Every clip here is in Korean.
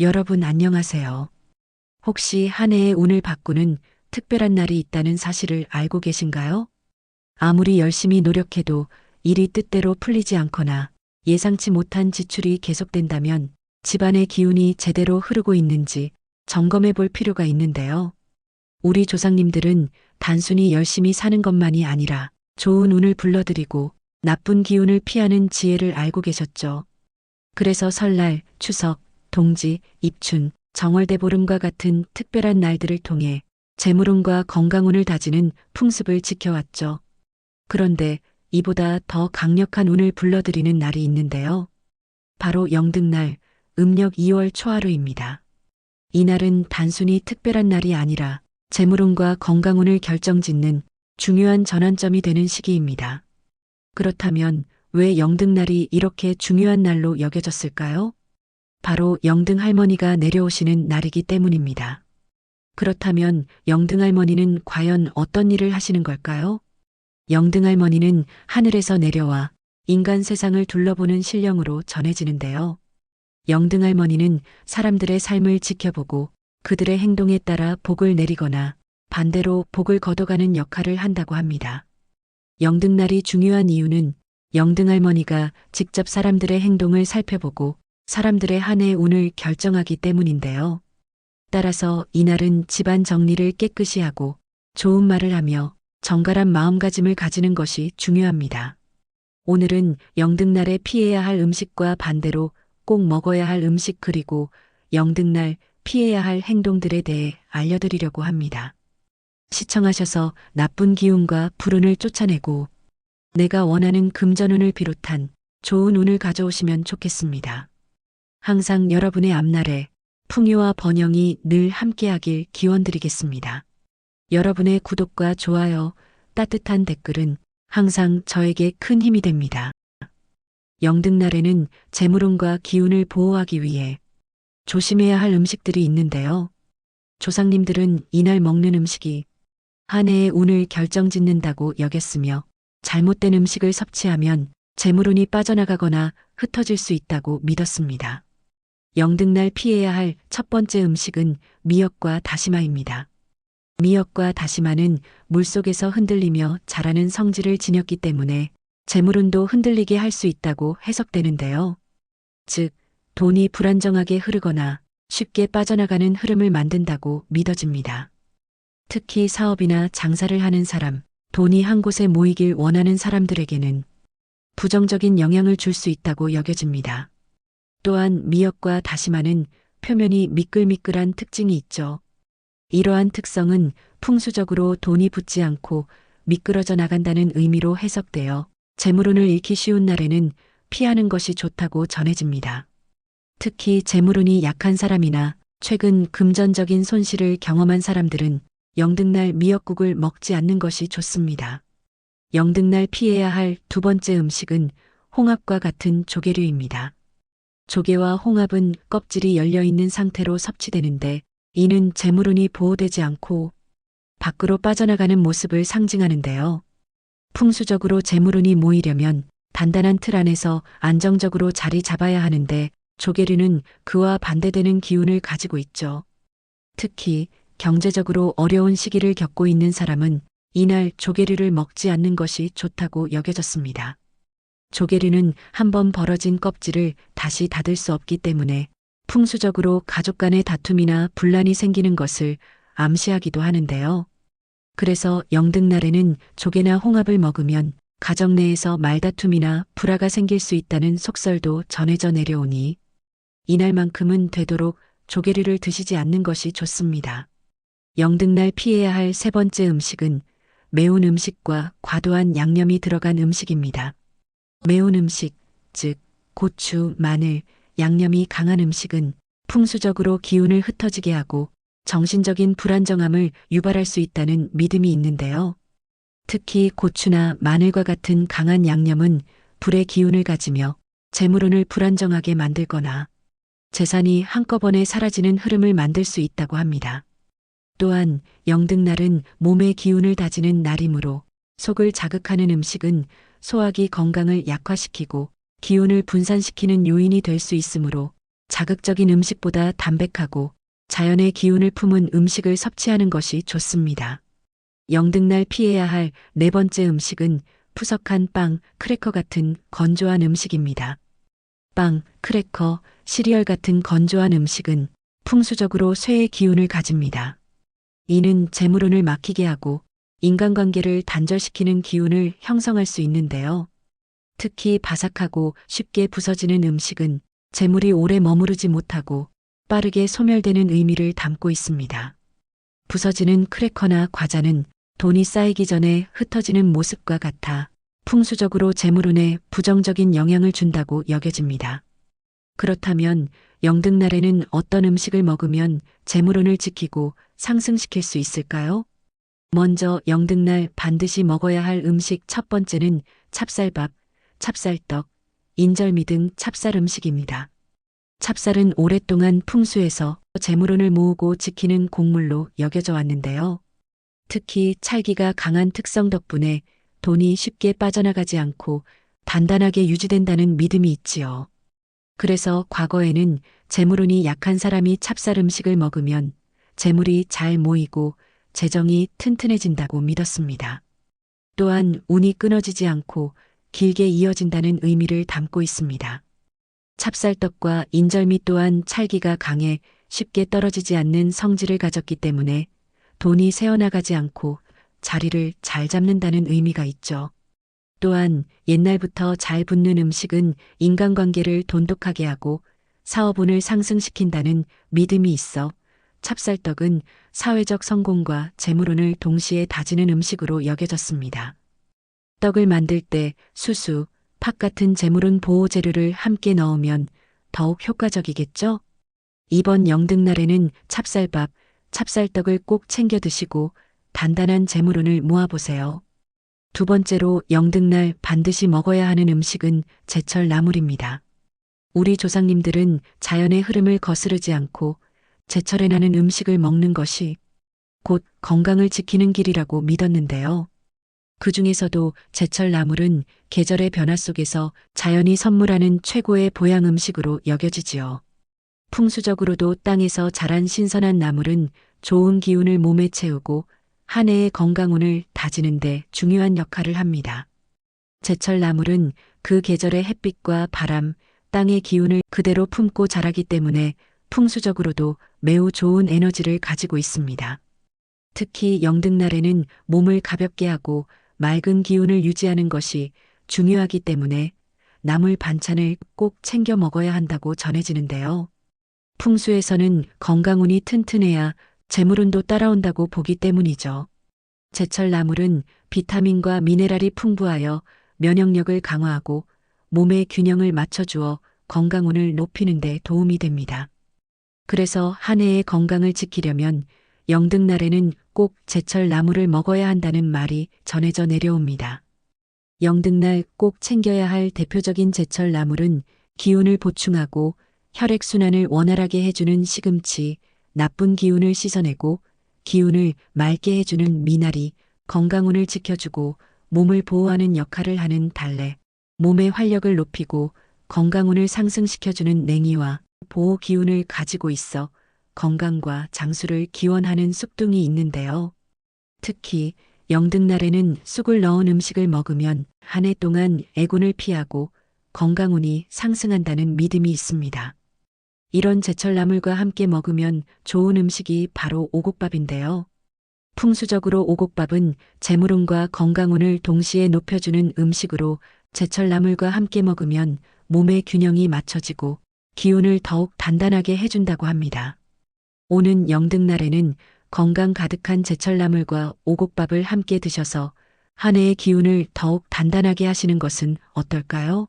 여러분 안녕하세요. 혹시 한 해의 운을 바꾸는 특별한 날이 있다는 사실을 알고 계신가요? 아무리 열심히 노력해도 일이 뜻대로 풀리지 않거나 예상치 못한 지출이 계속된다면 집안의 기운이 제대로 흐르고 있는지 점검해 볼 필요가 있는데요. 우리 조상님들은 단순히 열심히 사는 것만이 아니라 좋은 운을 불러들이고 나쁜 기운을 피하는 지혜를 알고 계셨죠. 그래서 설날, 추석, 동지, 입춘, 정월대 보름과 같은 특별한 날들을 통해 재물운과 건강운을 다지는 풍습을 지켜왔죠. 그런데 이보다 더 강력한 운을 불러들이는 날이 있는데요. 바로 영등날, 음력 2월 초하루입니다. 이날은 단순히 특별한 날이 아니라 재물운과 건강운을 결정짓는 중요한 전환점이 되는 시기입니다. 그렇다면 왜 영등날이 이렇게 중요한 날로 여겨졌을까요? 바로 영등 할머니가 내려오시는 날이기 때문입니다. 그렇다면 영등 할머니는 과연 어떤 일을 하시는 걸까요? 영등 할머니는 하늘에서 내려와 인간 세상을 둘러보는 신령으로 전해지는데요. 영등 할머니는 사람들의 삶을 지켜보고 그들의 행동에 따라 복을 내리거나 반대로 복을 걷어가는 역할을 한다고 합니다. 영등날이 중요한 이유는 영등 할머니가 직접 사람들의 행동을 살펴보고 사람들의 한 해 운을 결정하기 때문인데요. 따라서 이날은 집안 정리를 깨끗이 하고 좋은 말을 하며 정갈한 마음가짐을 가지는 것이 중요합니다. 오늘은 영등날에 피해야 할 음식과 반대로 꼭 먹어야 할 음식 그리고 영등날 피해야 할 행동들에 대해 알려드리려고 합니다. 시청하셔서 나쁜 기운과 불운을 쫓아내고 내가 원하는 금전운을 비롯한 좋은 운을 가져오시면 좋겠습니다. 항상 여러분의 앞날에 풍요와 번영이 늘 함께하길 기원드리겠습니다. 여러분의 구독과 좋아요, 따뜻한 댓글은 항상 저에게 큰 힘이 됩니다. 영등날에는 재물운과 기운을 보호하기 위해 조심해야 할 음식들이 있는데요. 조상님들은 이날 먹는 음식이 한 해의 운을 결정짓는다고 여겼으며 잘못된 음식을 섭취하면 재물운이 빠져나가거나 흩어질 수 있다고 믿었습니다. 영등날 피해야 할 첫 번째 음식은 미역과 다시마입니다. 미역과 다시마는 물속에서 흔들리며 자라는 성질을 지녔기 때문에 재물운도 흔들리게 할 수 있다고 해석되는데요. 즉, 돈이 불안정하게 흐르거나 쉽게 빠져나가는 흐름을 만든다고 믿어집니다. 특히 사업이나 장사를 하는 사람, 돈이 한 곳에 모이길 원하는 사람들에게는 부정적인 영향을 줄 수 있다고 여겨집니다. 또한 미역과 다시마는 표면이 미끌미끌한 특징이 있죠. 이러한 특성은 풍수적으로 돈이 붙지 않고 미끄러져 나간다는 의미로 해석되어 재물운을 잃기 쉬운 날에는 피하는 것이 좋다고 전해집니다. 특히 재물운이 약한 사람이나 최근 금전적인 손실을 경험한 사람들은 영등날 미역국을 먹지 않는 것이 좋습니다. 영등날 피해야 할 두 번째 음식은 홍합과 같은 조개류입니다. 조개와 홍합은 껍질이 열려 있는 상태로 섭취되는데 이는 재물운이 보호되지 않고 밖으로 빠져나가는 모습을 상징하는데요. 풍수적으로 재물운이 모이려면 단단한 틀 안에서 안정적으로 자리 잡아야 하는데 조개류는 그와 반대되는 기운을 가지고 있죠. 특히 경제적으로 어려운 시기를 겪고 있는 사람은 이날 조개류를 먹지 않는 것이 좋다고 여겨졌습니다. 조개류는 한번 벌어진 껍질을 다시 닫을 수 없기 때문에 풍수적으로 가족 간의 다툼이나 분란이 생기는 것을 암시하기도 하는데요. 그래서 영등날에는 조개나 홍합을 먹으면 가정 내에서 말다툼이나 불화가 생길 수 있다는 속설도 전해져 내려오니 이날만큼은 되도록 조개류를 드시지 않는 것이 좋습니다. 영등날 피해야 할 세 번째 음식은 매운 음식과 과도한 양념이 들어간 음식입니다. 매운 음식, 즉 고추, 마늘, 양념이 강한 음식은 풍수적으로 기운을 흩어지게 하고 정신적인 불안정함을 유발할 수 있다는 믿음이 있는데요. 특히 고추나 마늘과 같은 강한 양념은 불의 기운을 가지며 재물운을 불안정하게 만들거나 재산이 한꺼번에 사라지는 흐름을 만들 수 있다고 합니다. 또한 영등날은 몸의 기운을 다지는 날이므로 속을 자극하는 음식은 소화기 건강을 약화시키고 기운을 분산시키는 요인이 될 수 있으므로 자극적인 음식보다 담백하고 자연의 기운을 품은 음식을 섭취하는 것이 좋습니다. 영등날 피해야 할 네 번째 음식은 푸석한 빵, 크래커 같은 건조한 음식입니다. 빵, 크래커, 시리얼 같은 건조한 음식은 풍수적으로 쇠의 기운을 가집니다. 이는 재물운을 막히게 하고 인간관계를 단절시키는 기운을 형성할 수 있는데요. 특히 바삭하고 쉽게 부서지는 음식은 재물이 오래 머무르지 못하고 빠르게 소멸되는 의미를 담고 있습니다. 부서지는 크래커나 과자는 돈이 쌓이기 전에 흩어지는 모습과 같아 풍수적으로 재물운에 부정적인 영향을 준다고 여겨집니다. 그렇다면 영등날에는 어떤 음식을 먹으면 재물운을 지키고 상승시킬 수 있을까요? 먼저 영등날 반드시 먹어야 할 음식 첫 번째는 찹쌀밥, 찹쌀떡, 인절미 등 찹쌀 음식입니다. 찹쌀은 오랫동안 풍수에서 재물운을 모으고 지키는 곡물로 여겨져 왔는데요. 특히 찰기가 강한 특성 덕분에 돈이 쉽게 빠져나가지 않고 단단하게 유지된다는 믿음이 있지요. 그래서 과거에는 재물운이 약한 사람이 찹쌀 음식을 먹으면 재물이 잘 모이고 재정이 튼튼해진다고 믿었습니다. 또한 운이 끊어지지 않고 길게 이어진다는 의미를 담고 있습니다. 찹쌀떡과 인절미 또한 찰기가 강해 쉽게 떨어지지 않는 성질을 가졌기 때문에 돈이 새어나가지 않고 자리를 잘 잡는다는 의미가 있죠. 또한 옛날부터 잘 붙는 음식은 인간관계를 돈독하게 하고 사업운을 상승시킨다는 믿음이 있어 찹쌀떡은 사회적 성공과 재물운을 동시에 다지는 음식으로 여겨졌습니다. 떡을 만들 때 수수, 팥 같은 재물운 보호 재료를 함께 넣으면 더욱 효과적이겠죠? 이번 영등날에는 찹쌀밥, 찹쌀떡을 꼭 챙겨 드시고 단단한 재물운을 모아보세요. 두 번째로 영등날 반드시 먹어야 하는 음식은 제철 나물입니다. 우리 조상님들은 자연의 흐름을 거스르지 않고 제철에 나는 음식을 먹는 것이 곧 건강을 지키는 길이라고 믿었는데요. 그 중에서도 제철 나물은 계절의 변화 속에서 자연이 선물하는 최고의 보양 음식으로 여겨지지요. 풍수적으로도 땅에서 자란 신선한 나물은 좋은 기운을 몸에 채우고 한 해의 건강운을 다지는데 중요한 역할을 합니다. 제철 나물은 그 계절의 햇빛과 바람, 땅의 기운을 그대로 품고 자라기 때문에 풍수적으로도 매우 좋은 에너지를 가지고 있습니다. 특히 영등날에는 몸을 가볍게 하고 맑은 기운을 유지하는 것이 중요하기 때문에 나물 반찬을 꼭 챙겨 먹어야 한다고 전해지는데요. 풍수에서는 건강운이 튼튼해야 재물운도 따라온다고 보기 때문이죠. 제철 나물은 비타민과 미네랄이 풍부하여 면역력을 강화하고 몸의 균형을 맞춰주어 건강운을 높이는 데 도움이 됩니다. 그래서 한 해의 건강을 지키려면 영등날에는 꼭 제철 나물을 먹어야 한다는 말이 전해져 내려옵니다. 영등날 꼭 챙겨야 할 대표적인 제철 나물은 기운을 보충하고 혈액순환을 원활하게 해주는 시금치, 나쁜 기운을 씻어내고 기운을 맑게 해주는 미나리, 건강운을 지켜주고 몸을 보호하는 역할을 하는 달래, 몸의 활력을 높이고 건강운을 상승시켜주는 냉이와 보호 기운을 가지고 있어 건강과 장수를 기원하는 쑥둥이 있는데요. 특히 영등날에는 쑥을 넣은 음식을 먹으면 한 해 동안 애군을 피하고 건강운이 상승한다는 믿음이 있습니다. 이런 제철 나물과 함께 먹으면 좋은 음식이 바로 오곡밥인데요. 풍수적으로 오곡밥은 재물운과 건강운을 동시에 높여주는 음식으로 제철 나물과 함께 먹으면 몸의 균형이 맞춰지고 기운을 더욱 단단하게 해준다고 합니다. 오는 영등날에는 건강 가득한 제철 나물과 오곡밥을 함께 드셔서 한 해의 기운을 더욱 단단하게 하시는 것은 어떨까요?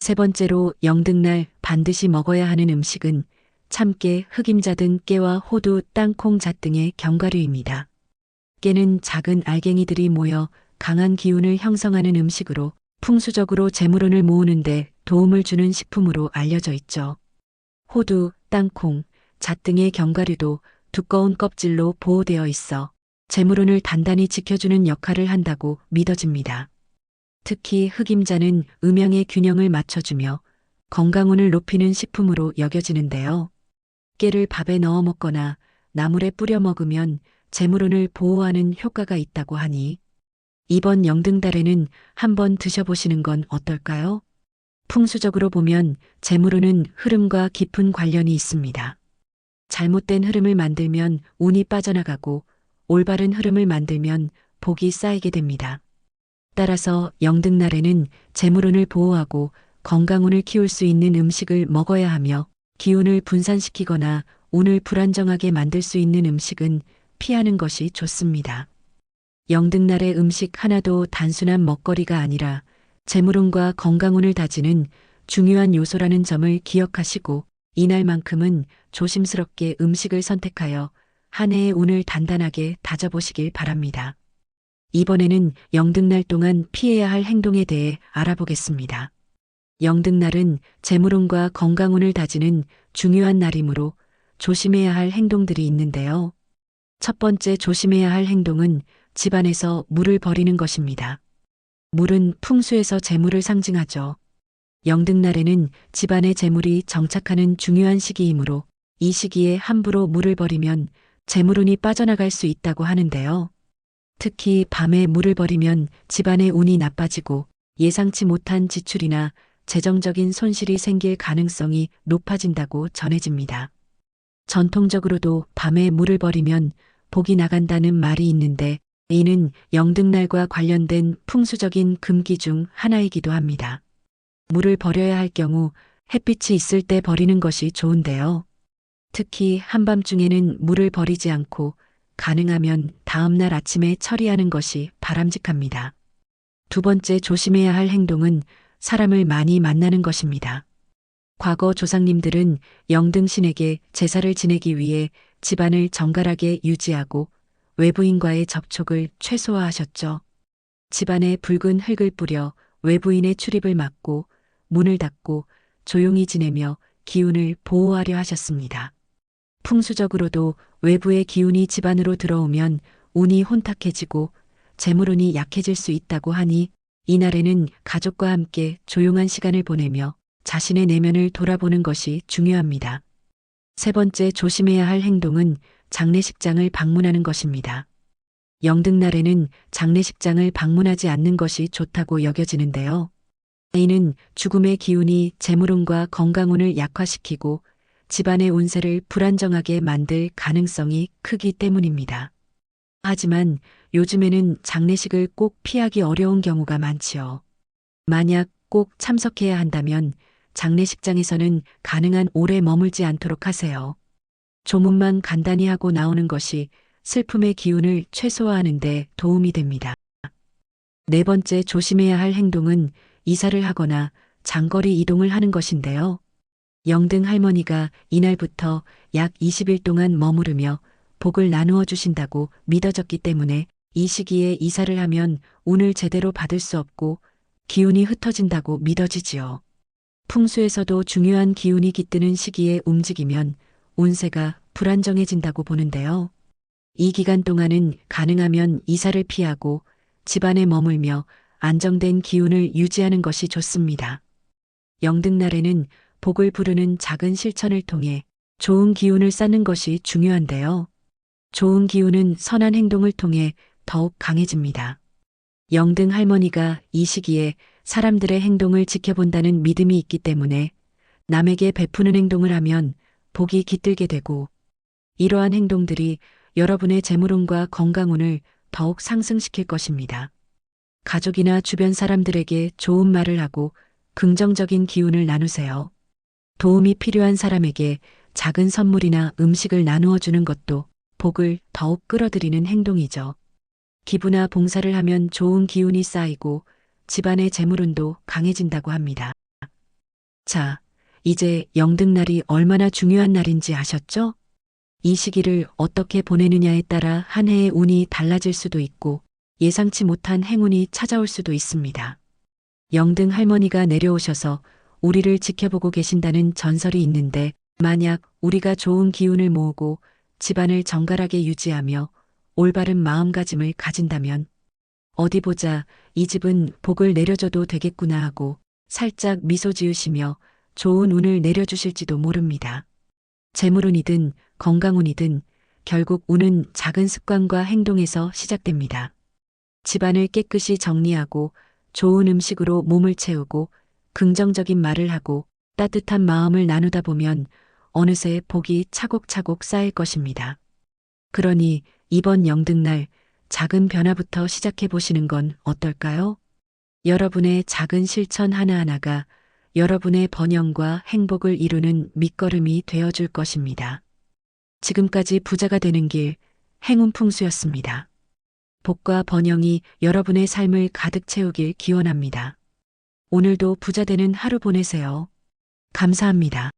세 번째로 영등날 반드시 먹어야 하는 음식은 참깨, 흑임자 등 깨와 호두, 땅콩, 잣 등의 견과류입니다. 깨는 작은 알갱이들이 모여 강한 기운을 형성하는 음식으로 풍수적으로 재물운을 모으는데 도움을 주는 식품으로 알려져 있죠. 호두, 땅콩, 잣 등의 견과류도 두꺼운 껍질로 보호되어 있어 재물운을 단단히 지켜주는 역할을 한다고 믿어집니다. 특히 흑임자는 음양의 균형을 맞춰주며 건강운을 높이는 식품으로 여겨지는데요. 깨를 밥에 넣어 먹거나 나물에 뿌려 먹으면 재물운을 보호하는 효과가 있다고 하니 이번 영등달에는 한번 드셔보시는 건 어떨까요? 풍수적으로 보면 재물운은 흐름과 깊은 관련이 있습니다. 잘못된 흐름을 만들면 운이 빠져나가고 올바른 흐름을 만들면 복이 쌓이게 됩니다. 따라서 영등날에는 재물운을 보호하고 건강운을 키울 수 있는 음식을 먹어야 하며 기운을 분산시키거나 운을 불안정하게 만들 수 있는 음식은 피하는 것이 좋습니다. 영등날의 음식 하나도 단순한 먹거리가 아니라 재물운과 건강운을 다지는 중요한 요소라는 점을 기억하시고 이날만큼은 조심스럽게 음식을 선택하여 한 해의 운을 단단하게 다져보시길 바랍니다. 이번에는 영등날 동안 피해야 할 행동에 대해 알아보겠습니다. 영등날은 재물운과 건강운을 다지는 중요한 날이므로 조심해야 할 행동들이 있는데요. 첫 번째 조심해야 할 행동은 집안에서 물을 버리는 것입니다. 물은 풍수에서 재물을 상징하죠. 영등날에는 집안의 재물이 정착하는 중요한 시기이므로 이 시기에 함부로 물을 버리면 재물운이 빠져나갈 수 있다고 하는데요. 특히 밤에 물을 버리면 집안의 운이 나빠지고 예상치 못한 지출이나 재정적인 손실이 생길 가능성이 높아진다고 전해집니다. 전통적으로도 밤에 물을 버리면 복이 나간다는 말이 있는데 이는 영등날과 관련된 풍수적인 금기 중 하나이기도 합니다. 물을 버려야 할 경우 햇빛이 있을 때 버리는 것이 좋은데요. 특히 한밤중에는 물을 버리지 않고 가능하면 다음날 아침에 처리하는 것이 바람직합니다. 두 번째 조심해야 할 행동은 사람을 많이 만나는 것입니다. 과거 조상님들은 영등신에게 제사를 지내기 위해 집안을 정갈하게 유지하고 외부인과의 접촉을 최소화하셨죠. 집안에 붉은 흙을 뿌려 외부인의 출입을 막고 문을 닫고 조용히 지내며 기운을 보호하려 하셨습니다. 풍수적으로도 외부의 기운이 집안으로 들어오면 운이 혼탁해지고 재물운이 약해질 수 있다고 하니 이날에는 가족과 함께 조용한 시간을 보내며 자신의 내면을 돌아보는 것이 중요합니다. 세 번째 조심해야 할 행동은 장례식장을 방문하는 것입니다. 영등날에는 장례식장을 방문하지 않는 것이 좋다고 여겨지는데요. 이는 죽음의 기운이 재물운과 건강운을 약화시키고 집안의 운세를 불안정하게 만들 가능성이 크기 때문입니다. 하지만 요즘에는 장례식을 꼭 피하기 어려운 경우가 많지요. 만약 꼭 참석해야 한다면 장례식장에서는 가능한 오래 머물지 않도록 하세요. 조문만 간단히 하고 나오는 것이 슬픔의 기운을 최소화하는 데 도움이 됩니다. 네 번째 조심해야 할 행동은 이사를 하거나 장거리 이동을 하는 것인데요. 영등 할머니가 이날부터 약 20일 동안 머무르며 복을 나누어 주신다고 믿어졌기 때문에 이 시기에 이사를 하면 운을 제대로 받을 수 없고 기운이 흩어진다고 믿어지지요. 풍수에서도 중요한 기운이 깃드는 시기에 움직이면 운세가 불안정해진다고 보는데요. 이 기간 동안은 가능하면 이사를 피하고 집안에 머물며 안정된 기운을 유지하는 것이 좋습니다. 영등날에는 복을 부르는 작은 실천을 통해 좋은 기운을 쌓는 것이 중요한데요. 좋은 기운은 선한 행동을 통해 더욱 강해집니다. 영등 할머니가 이 시기에 사람들의 행동을 지켜본다는 믿음이 있기 때문에 남에게 베푸는 행동을 하면 복이 깃들게 되고 이러한 행동들이 여러분의 재물운과 건강운을 더욱 상승시킬 것입니다. 가족이나 주변 사람들에게 좋은 말을 하고 긍정적인 기운을 나누세요. 도움이 필요한 사람에게 작은 선물이나 음식을 나누어 주는 것도 복을 더욱 끌어들이는 행동이죠. 기부나 봉사를 하면 좋은 기운이 쌓이고 집안의 재물운도 강해진다고 합니다. 자, 이제 영등날이 얼마나 중요한 날인지 아셨죠? 이 시기를 어떻게 보내느냐에 따라 한 해의 운이 달라질 수도 있고 예상치 못한 행운이 찾아올 수도 있습니다. 영등 할머니가 내려오셔서 우리를 지켜보고 계신다는 전설이 있는데 만약 우리가 좋은 기운을 모으고 집안을 정갈하게 유지하며 올바른 마음가짐을 가진다면 어디 보자 이 집은 복을 내려줘도 되겠구나 하고 살짝 미소 지으시며 좋은 운을 내려주실지도 모릅니다. 재물운이든 건강운이든 결국 운은 작은 습관과 행동에서 시작됩니다. 집안을 깨끗이 정리하고 좋은 음식으로 몸을 채우고 긍정적인 말을 하고 따뜻한 마음을 나누다 보면 어느새 복이 차곡차곡 쌓일 것입니다. 그러니 이번 영등날 작은 변화부터 시작해 보시는 건 어떨까요? 여러분의 작은 실천 하나하나가 여러분의 번영과 행복을 이루는 밑거름이 되어줄 것입니다. 지금까지 부자가 되는 길 행운 풍수였습니다. 복과 번영이 여러분의 삶을 가득 채우길 기원합니다. 오늘도 부자 되는 하루 보내세요. 감사합니다.